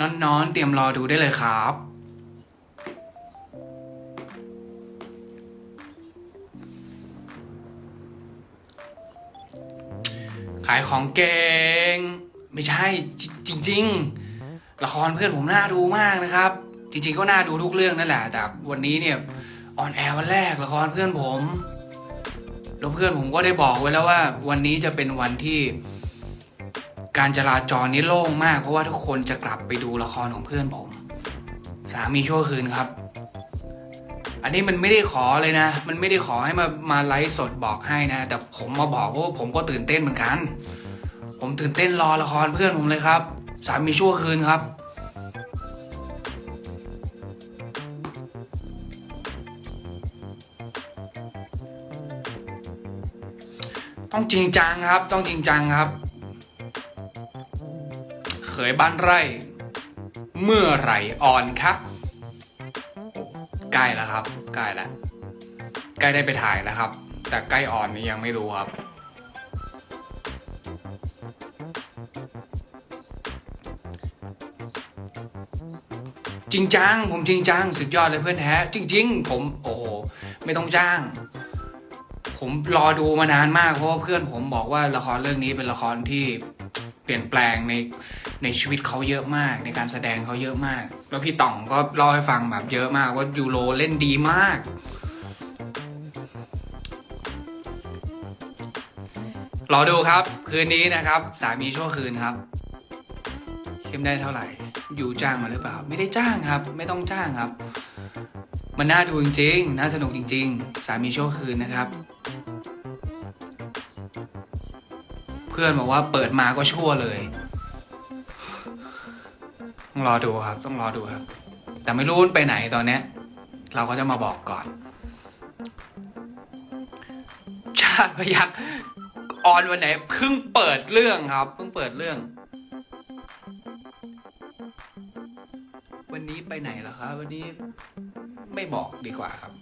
น้อนๆ เตรียมรอดูได้เลยครับ ขายของเก่ง ไม่ใช่จจริง ๆ ละครเพื่อนผมน่าดูมากนะครับ จริงๆ ก็น่าดูทุกเรื่องนั่นแหละ แต่วันนี้เนี่ยออนแอร์วันแรกละครเพื่อนผมแล้วเพื่อนผมก็ได้บอกไว้แล้วว่า วันนี้จะเป็นวันที่ การจราจรนี่โล่งมาก เพราะว่าทุกคนจะกลับไปดูละครของเพื่อนผม สามีชั่วคืนครับ อันนี้มันไม่ได้ขอเลยนะ มันไม่ได้ขอให้มามาไลฟ์สดบอกให้นะ แต่ผมมาบอกเพราะว่าผมก็ตื่นเต้นเหมือนกัน ผมตื่นเต้นรอละครเพื่อนผมเลยครับ สามีชั่วคืนครับต้องจริงจังครับ ต้องจริงจังครับ ยบ้านไร่ เมื่อไหร่อ่อนครับใกล้แล้วครับ ใกล้แล้วใกล้ได้ไปถ่ายแล้วครับ แต่ใกล้อ่อนนี่ยังไม่รู้ครับจริงจังผมจริงจังสุดยอดเลยเพื่อนแท้จริง ๆ ผมโอ้โหไม่ต้องจ้าง ผมรอดูมานานมากเพราะว่าเพื่อนผมบอกว่าละครเรื่องนี้เป็นละครที่เปลี่ยนแปลงใน ในชีวิตเขาเยอะมาก ในการแสดงเขาเยอะมาก แล้วพี่ต่องก็เล่าให้ฟังแบบเยอะมากว่ายูโรเล่นดีมาก รอดูครับ คืนนี้นะครับ สามีชั่วคืนครับ เข้มได้เท่าไหร่ อยู่จ้างมาหรือเปล่า ไม่ได้จ้างครับ ไม่ต้องจ้างครับ มันน่าดูจริงๆ น่าสนุกจริง ๆ สามีชั่วคืนนะครับเพื่อนบอกว่าเปิดมาก็ชั่วเลย ต้องรอดูครับ ต้องรอดูครับ แต่ไม่รู้มันไปไหนตอนเนี้ย เราก็จะมาบอกก่อน ชาติพยักออนวันไหนเพิ่งเปิดเรื่องครับ เพิ่งเปิดเรื่อง วันนี้ไปไหนล่ะครับ วันนี้ไม่บอกดีกว่าครับ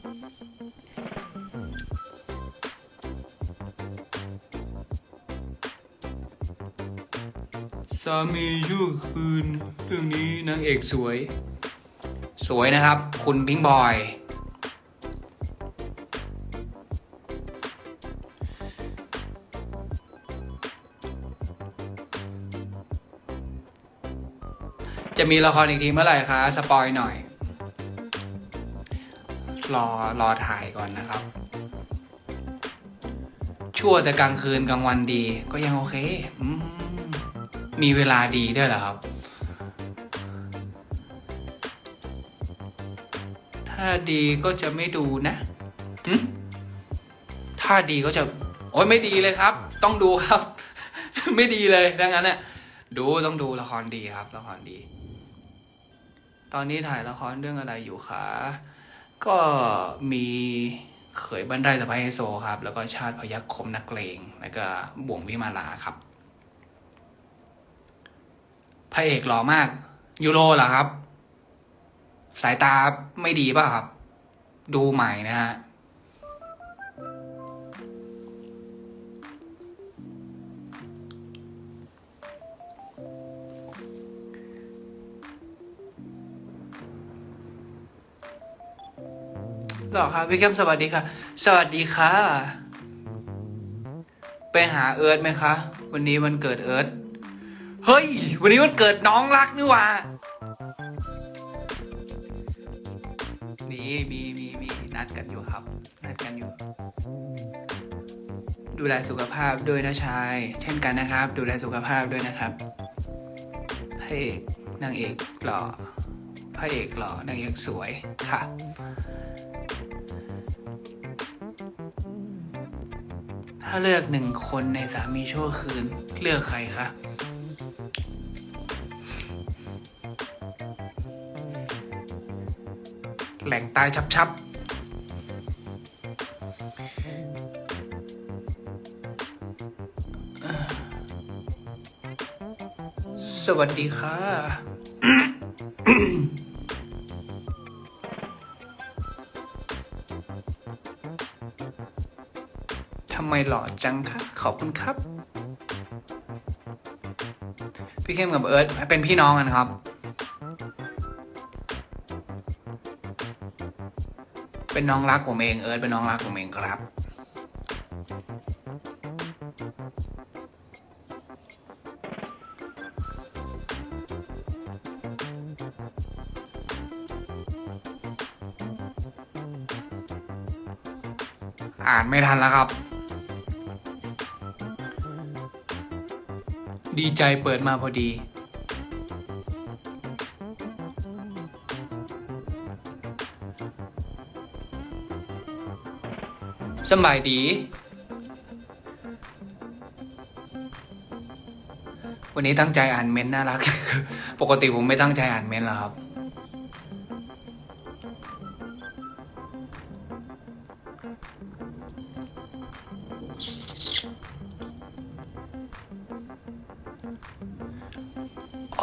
สามีชั่คืนเรื่องนี้นางเอกสวย สวยนะครับ คุณพิงค์บอย จะมีละครอีกทีเมื่อไหร่คะ สปอยหน่อย รอรอถ่ายก่อนนะครับ ชั่วแต่กลางคืนกลางวันดีก็ยังโอเค อืม มีเวลาดีด้วยเหรอครับ ถ้าดีก็จะไม่ดูนะถ้าดีก็จะ โอ้ยไม่ดีเลยครับ ต้องดูครับ ไม่ดีเลยดังนั้นน่ะดูต้องดูละครดีครับ ละครดี ตอนนี้ถ่ายละครเรื่องอะไรอยู่คะก็มีเขยบันไดสะพายไฮโซครับ แล้วก็ชาติพยัคฆ์คมนักเลง แล้วก็บ่วงวิมาลาครับ พระเอกหล่อมากยูโรเหรอครับ สายตาไม่ดีป่ะครับ ดูใหม่นะฮะหรอครับพี่เข้มสวัสดีค่ะ สวัสดีค่ะ ไปหาเอิร์ธไหมคะ วันนี้วันเกิดเอิร์ธ เฮ้ย วันนี้วันเกิดน้องรักนี่ว่านี่มีมีมีนัดกันอยู่ครับ นัดกันอยู่ ดูแลสุขภาพด้วยนะชาย เช่นกันนะครับ ดูแลสุขภาพด้วยนะครับพระเอกนางเอกหล่อพระเอกหล่อนางเอกสวยค่ะถ้าเลือกหนึ่งคนในสามีชั่วคืน เลือกใครคะ แหล่งตายชับชับสวัสดีค่ะ ทำไมหล่อจังคะขอบคุณครับ พี่เข้มกับเอิร์ธเป็นพี่น้องกันครับ เป็นน้องรักผมเองเอิร์ธเป็นน้องรักผมเองครับ อ่านไม่ทันแล้วครับ ดีใจเปิดมาพอดี บายดี วันนี้ตั้งใจอ่านเมนน่ารัก ปกติผมไม่ตั้งใจอ่านเมนหรอครับ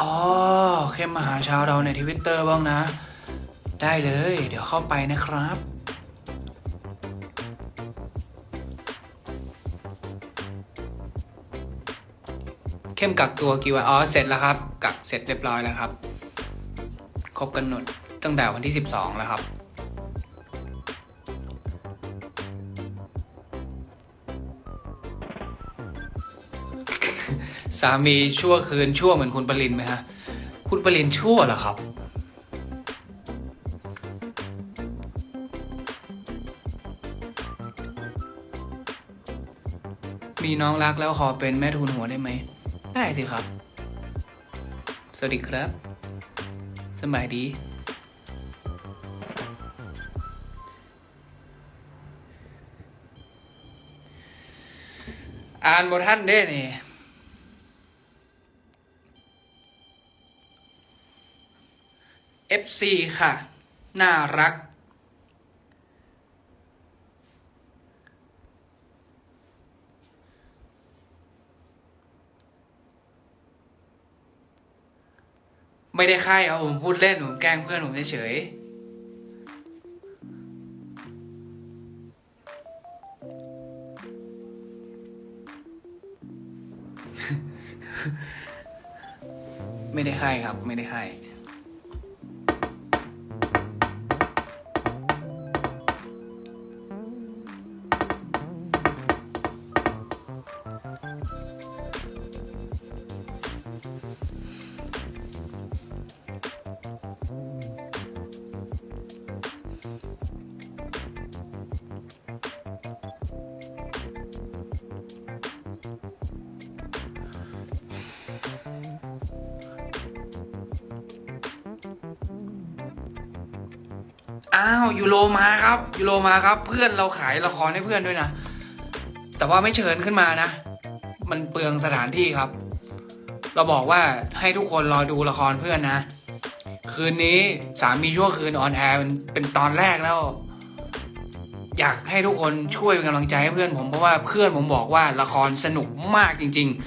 อ๋อ เข้มมาหาชาวเราในทวิตเตอร์บ้างนะ ได้เลย เดี๋ยวเข้าไปนะครับ เข้มกักตัวกี่วันอ๋อเสร็จแล้วครับ กักเสร็จเรียบร้อยแล้วครับ ครบกำหนดตั้งแต่วันที่ 12 แล้วครับ สามีชั่วคืนชั่วเหมือนคุณปรินไหมฮะ คุณปรินชั่วเหรอครับมีน้องรักแล้วขอเป็นแม่ทุนหัวได้ไหม ได้สิครับ สวัสดีครับสบายดี อ่านบทท่านได้นี่ FC ค่ะ น่ารัก ไม่ได้ค่ายเอาผมพูดเล่นผมแกล้งเพื่อนผมเฉยไม่ได้ค่ายครับ ไม่ได้ค่าาวยูโรมาครับยูโรมาครับ เพื่อนเราขายละครให้เพื่อนด้วยนะ แต่ว่าไม่เชิญขึ้นมานะ มันเปลืองสถานที่ครับ เราบอกว่าให้ทุกคนรอดูละครเพื่อนนะ คืนนี้สามีชั่วคืนออนแอร์เป็นเป็นตอนแรกแล้วอยากให้ทุกคนช่วยเป็นกำลังใจให้เพื่อนผมเพราะว่าเพื่อนผมบอกว่าละครสนุกมากจริง ๆ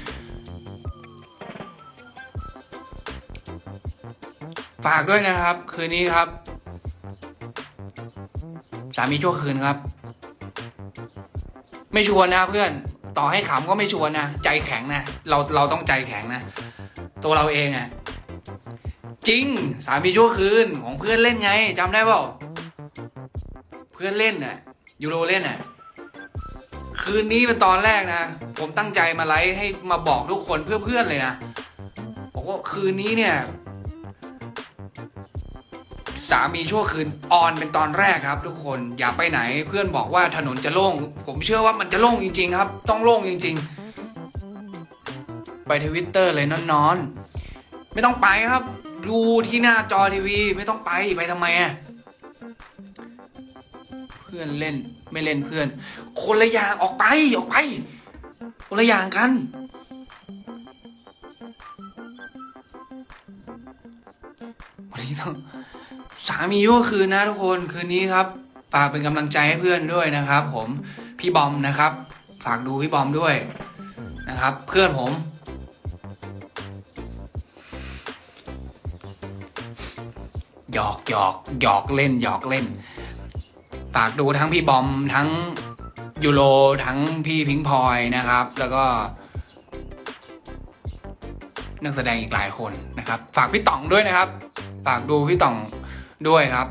ฝากด้วยนะครับ คืนนี้ครับ สามีชั่วคืนครับ ไม่ชวนนะเพื่อนต่อให้ขำก็ไม่ชวนนะใจแข็งนะเราเราต้องใจแข็งนะตัวเราเองอะจริง สามีชั่วคืนของเพื่อนเล่นไงจำได้เปล่าเพื่อนเล่นน่ะยูโรเล่นน่ะคืนนี้เป็นตอนแรกนะ ผมตั้งใจมาไลฟ์ให้มาบอกทุกคนเพื่อเพื่อนเลยนะบอกว่าคืนนี้เนี่ย สามีชั่วคืนออนเป็นตอนแรกครับ ทุกคนอย่าไปไหนเพื่อนบอกว่าถนนจะโล่ง ผมเชื่อว่ามันจะโล่งจริง ๆ ครับ ต้องโล่งจริง ๆ ไปทวิตเตอร์เลยนอนๆไม่ต้องไปครับ ดูที่หน้าจอทีวี ไม่ต้องไปไปทำไมอะเพื่อนเล่นไม่เล่นเพื่อน คนละอย่างออกไปออกไป คนละอย่างกันวันนี้ต้อง สามีก็คืนนะทุกคนคืนนี้ครับฝากเป็นกำลังใจให้เพื่อนด้วยนะครับ ผมพี่บอมนะครับ ฝากดูพี่บอมด้วยนะครับ เพื่อนผม หยอกหยอกหยอกเล่นหยอกเล่น ฝากดูทั้งพี่บอมทั้งยูโรทั้งพี่พิงพลอยนะครับ แล้วก็นักแสดงอีกหลายคนนะครับ ฝากพี่ต่องด้วยนะครับ ฝากดูพี่ต่อง ด้วยครับ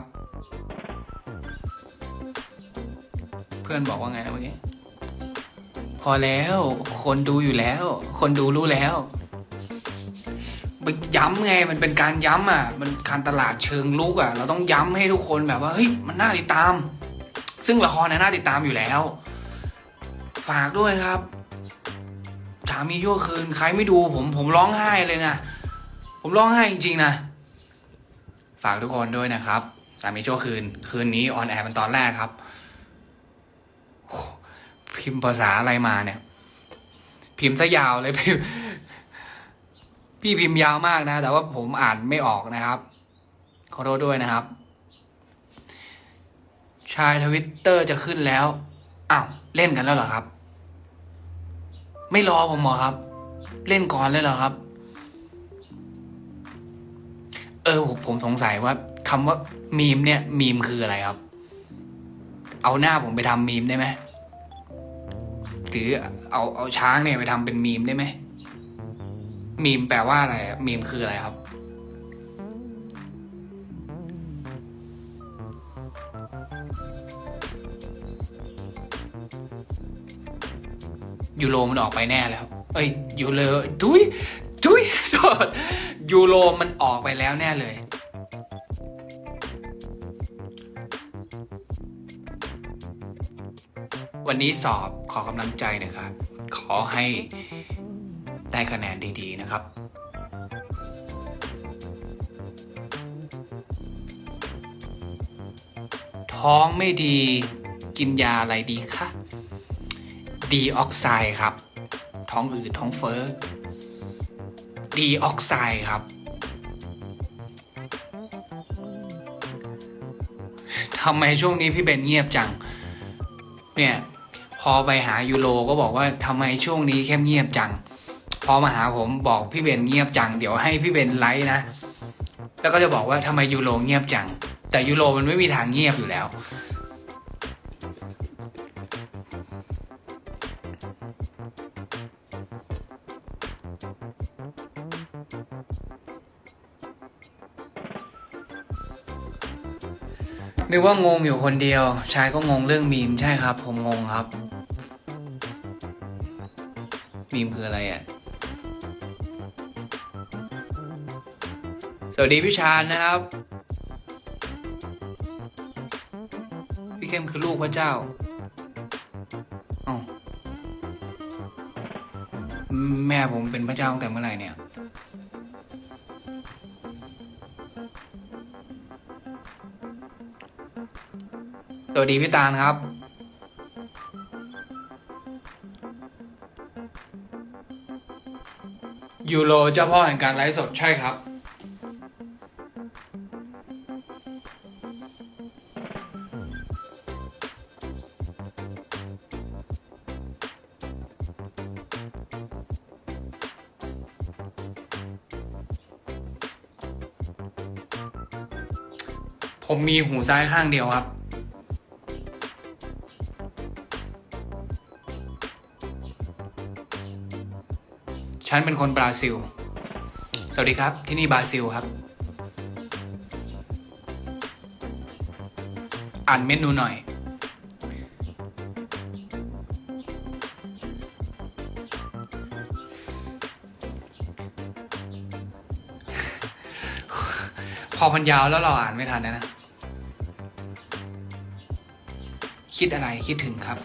เพื่อนบอกว่าไงนะเมื่อกี้พอแล้ว คนดูอยู่แล้ว คนดูรู้แล้วย้ำไงมันเป็นการย้ำอะ มันการตลาดเชิงลุกอะ เราต้องย้ำให้ทุกคนแบบว่าเฮ้ยมันน่าติดตาม ซึ่งละครเนี่ยน่าติดตามอยู่แล้ว ฝากด้วยครับถามีชั่วคืนใครไม่ดูผมผมร้องไห้เลยนะ ผมร้องไห้จริงๆนะ ฝากทุกคนด้วยนะครับสามีชั่วคืน คืนนี้ออนแอร์เป็นตอนแรกครับ พิมพ์ภาษาอะไรมาเนี่ย พิมพ์ซะยาวเลยพิมพ์พี่พิมพ์ยาวมากนะ แต่ว่าผมอ่านไม่ออกนะครับ ขอโทษด้วยนะครับ ชายทวิตเตอร์จะขึ้นแล้ว อ้าว เล่นกันแล้วเหรอครับ ไม่รอผมหรอครับ เล่นก่อนเลยเหรอครับ เออผมผมสงสัยว่าคำว่ามีมเนี่ยมีมคืออะไรครับ เอาหน้าผมไปทำมีมได้ไหมหรือเอาเอาช้างเนี่ยไปทำเป็นมีมได้ไหมมีมแปลว่าอะไรมีมคืออะไรครับ ยูโรมันออกไปแน่แล้ว เอ้ยยูโรทุยทุยโทษ ยูโรมันออกไปแล้วแน่เลย วันนี้สอบขอกำลังใจนะครับ ขอให้ได้คะแนนดีๆนะครับท้องไม่ดีกินยาอะไรดีคะ ดีออกไซด์ครับ ท้องอืดท้องเฟ้อ ดีออกไซด์ครับทำไมช่วงนี้พี่เบนเงียบจัง เนี่ย พอไปหายูโรก็บอกว่าทำไมช่วงนี้แค่เงียบจัง พอมาหาผมบอกพี่เบนเงียบจัง เดี๋ยวให้พี่เบนไลฟ์นะ แล้วก็จะบอกว่าทำไมยูโรเงียบจัง แต่ยูโรมันไม่มีทางเงียบอยู่แล้ว นึกว่างงอยู่คนเดียว ชายก็งงเรื่องมีมใช่ครับ ผมงงครับ มีมคืออะไรอะ สวัสดีพี่ชาญนะครับ พี่เข้มคือลูกพระเจ้าเอ้าแม่ผมเป็นพระเจ้าตั้งแต่เมื่อไหร่เนี่ย สวัสดีพี่ตาลครับ ยูโรเจ้าพ่อแห่งการไลฟ์สดใช่ครับ ผมมีหูซ้ายข้างเดียวครับ ฉันเป็นคนบราซิล สวัสดีครับ ที่นี่บราซิลครับ อ่านเมนูหน่อย พอมันยาวแล้วเราอ่านไม่ทันนะนะคิดอะไรคิดถึงครับ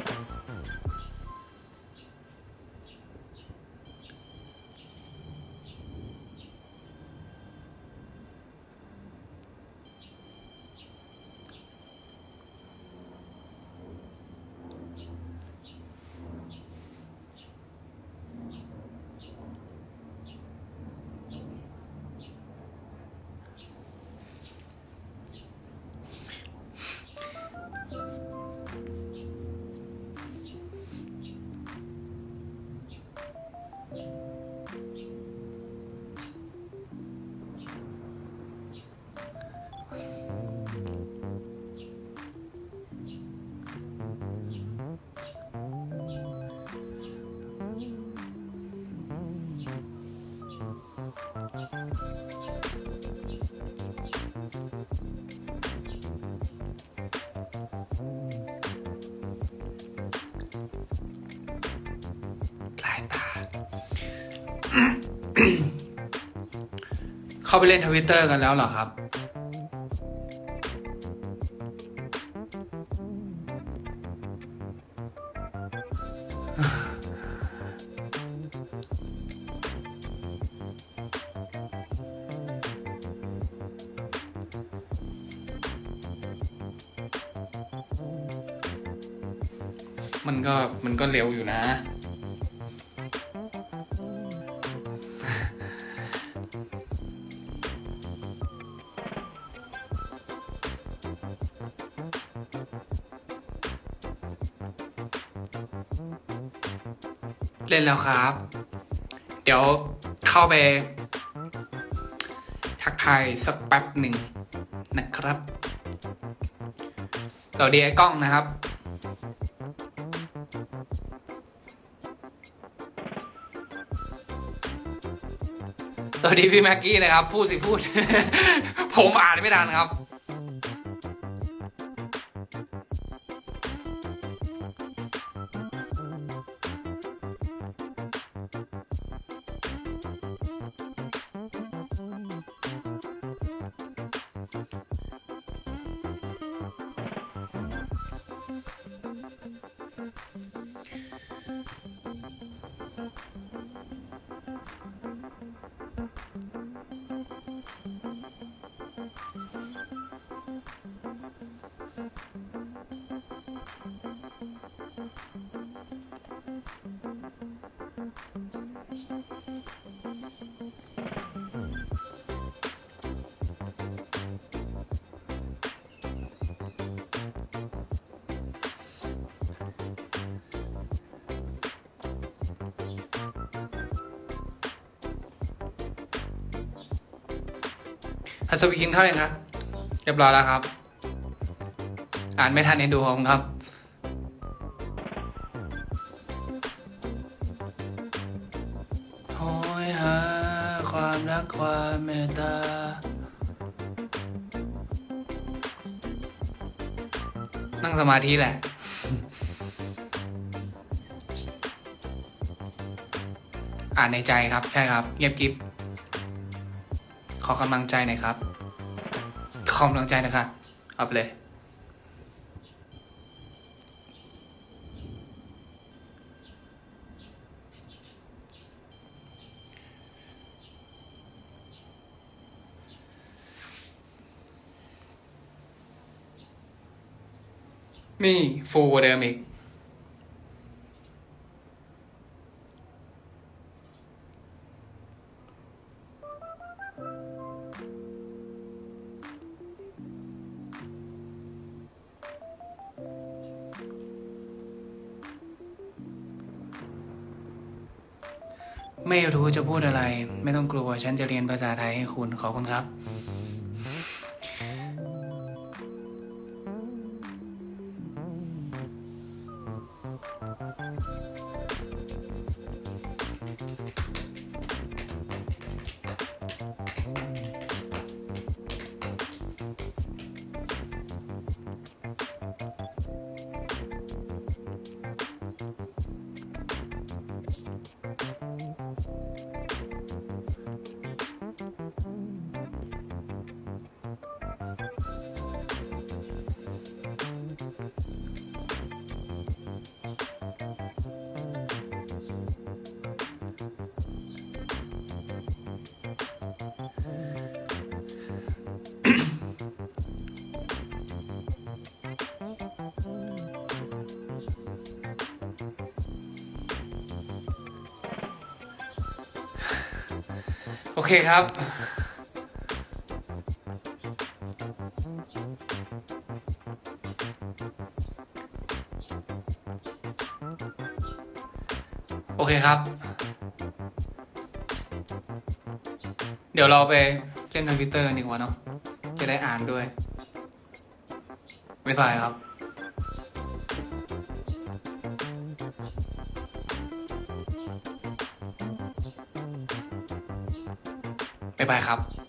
เข้าไปเล่นทวิตเตอร์กันแล้วเหรอครับ มันก็มันก็เร็วอยู่นะ เล่นแล้วครับ เดี๋ยวเข้าไป ทักทายสักแป๊บหนึ่งนะครับ สวัสดีไอ้กล้องนะครับสวัสดีพี่แม็กกี้นะครับ พูดสิพูด ผมอ่านไม่ทันครับ ฮัสวิคินเข้ายังครับเรียบร้อยแล้วครับ อ่านไม่ทันเอ็นดูของครับ โหยหาความรักความเมตตานั่งสมาธิแหละ อ่านในใจครับ ใช่ครับ เงียบกริบ ขอกำลังใจหน่อยครับ ขอกำลังใจนะครับเอาไปเลย นี่ฟูกว่าเดิมอีก ไม่รู้จะพูดอะไร ไม่ต้องกลัว ฉันจะเรียนภาษาไทยให้คุณ ขอบคุณครับ โอเคครับ โอเคครับ เดี๋ยวเราไปเล่นทวิตเตอร์ดีกว่าเนาะ จะได้อ่านด้วยไม่บายครับบ๊ายบายครับ